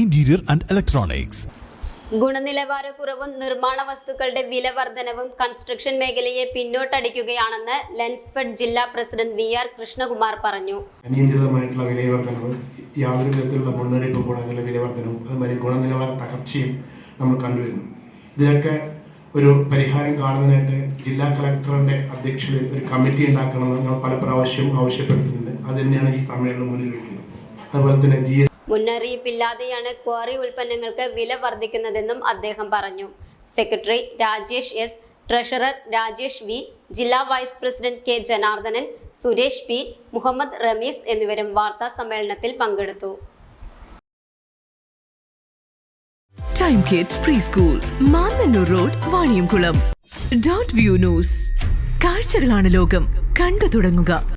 Interior and electronics ഗുണനിലവാരക്കുറവും നിർമ്മാണ വസ്തുക്കളുടെ വില വർധനവും കൺസ്ട്രക്ഷൻ മേഖലയെ പിന്നോട്ടടിക്കുകയാണെന്ന് ലെൻസ്ഫെഡ് ജില്ലാ പ്രസിഡന്റ് വി ആർ കൃഷ്ണകുമാർ പറഞ്ഞു. അനിയന്ത്രിതമായിട്ടുള്ള വിലവർദ്ധനവ് യാതൊരു വിധത്തിലുള്ള മുന്നറിയിപ്പും കൂടാതെയുള്ള വിലവർദ്ധനവും അതുമാതിരി ഗുണനിലവാര തകർച്ചയും നമ്മൾ കണ്ടുവരുന്നു. ഇതിനൊക്കെ ഒരു പരിഹാരം കാണുന്നതിനായിട്ട് ജില്ലാ കളക്ടറുടെ അധ്യക്ഷതയിൽ ഒരു കമ്മിറ്റി ഉണ്ടാക്കണമെന്ന് ഞങ്ങൾ പല പ്രാവശ്യവും ആവശ്യപ്പെടുത്തുന്നുണ്ട്. അത് തന്നെയാണ് ഈ സമ്മേളനം മുന്നിൽ വയ്ക്കുന്നത്. അതുപോലെ തന്നെ ജി മുന്നറിയിപ്പില്ലാതെയാണ് ക്വാറി ഉൽപ്പന്നങ്ങൾക്ക് വില വർദ്ധിക്കുന്നതെന്നും അദ്ദേഹം പറഞ്ഞു. Secretary Rajesh S treasurer Rajesh V ജില്ലാ vice president K Janardhanan Suresh P Muhammad Ramees എന്നിവരും വാർത്താ സമ്മേളനത്തിൽ പങ്കെടുത്തു. Time kids preschool road Vaniyamkulam dot view news കാഴ്ചകളാണ് ലോകം. കണ്ടു തുടങ്ങുക.